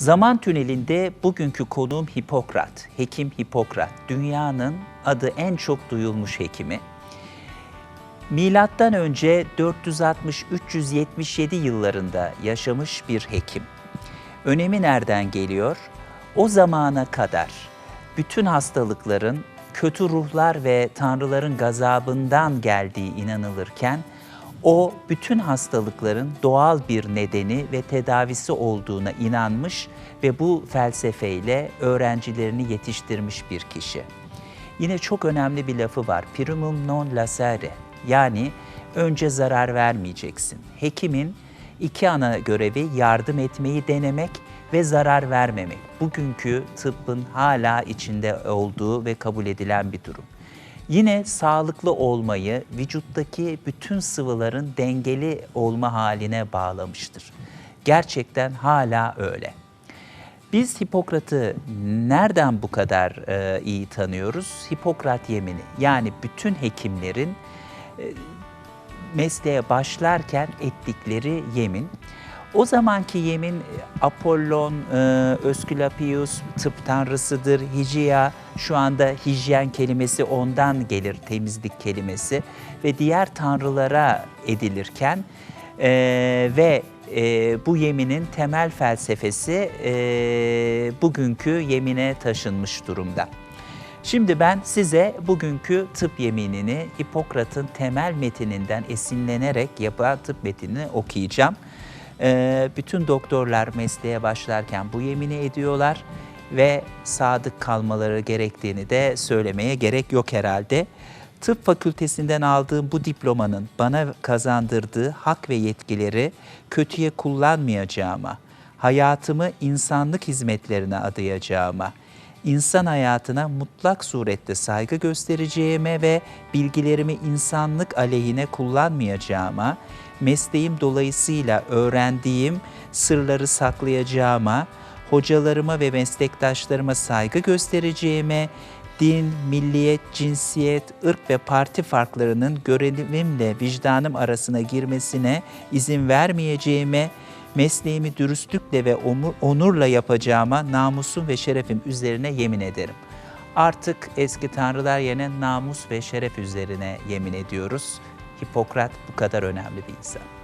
Zaman tünelinde bugünkü konuğum Hipokrat, hekim Hipokrat. Dünyanın adı en çok duyulmuş hekimi. Milattan önce 460-377 yıllarında yaşamış bir hekim. Önemi nereden geliyor? O zamana kadar bütün hastalıkların kötü ruhlar ve tanrıların gazabından geldiği inanılırken o bütün hastalıkların doğal bir nedeni ve tedavisi olduğuna inanmış ve bu felsefeyle öğrencilerini yetiştirmiş bir kişi. Yine çok önemli bir lafı var. Primum non lacere. Yani önce zarar vermeyeceksin. Hekimin iki ana görevi yardım etmeyi denemek ve zarar vermemek. Bugünkü tıbbın hala içinde olduğu ve kabul edilen bir durum. Yine sağlıklı olmayı vücuttaki bütün sıvıların dengeli olma haline bağlamıştır. Gerçekten hala öyle. Biz Hipokrat'ı nereden bu kadar e, iyi tanıyoruz? Hipokrat yemini. Yani bütün hekimlerin e, mesleğe başlarken ettikleri yemin. O zamanki yemin e, Apollon, e, Öskülapius tıp tanrısıdır, Higia şu anda hijyen kelimesi ondan gelir, temizlik kelimesi ve diğer tanrılara edilirken e, ve e, bu yeminin temel felsefesi e, bugünkü yemine taşınmış durumda. Şimdi ben size bugünkü tıp yeminini Hipokrat'ın temel metininden esinlenerek yapan tıp metnini okuyacağım. Ee, bütün doktorlar mesleğe başlarken bu yemini ediyorlar ve sadık kalmaları gerektiğini de söylemeye gerek yok herhalde. Tıp fakültesinden aldığım bu diplomanın bana kazandırdığı hak ve yetkileri kötüye kullanmayacağıma, hayatımı insanlık hizmetlerine adayacağıma, insan hayatına mutlak surette saygı göstereceğime ve bilgilerimi insanlık aleyhine kullanmayacağıma, mesleğim dolayısıyla öğrendiğim sırları saklayacağıma, hocalarıma ve meslektaşlarıma saygı göstereceğime, din, milliyet, cinsiyet, ırk ve parti farklarının görevimle vicdanım arasına girmesine izin vermeyeceğime, mesleğimi dürüstlükle ve onurla yapacağıma namusum ve şerefim üzerine yemin ederim. Artık eski tanrılar yerine namus ve şeref üzerine yemin ediyoruz. Hipokrat bu kadar önemli bir insan.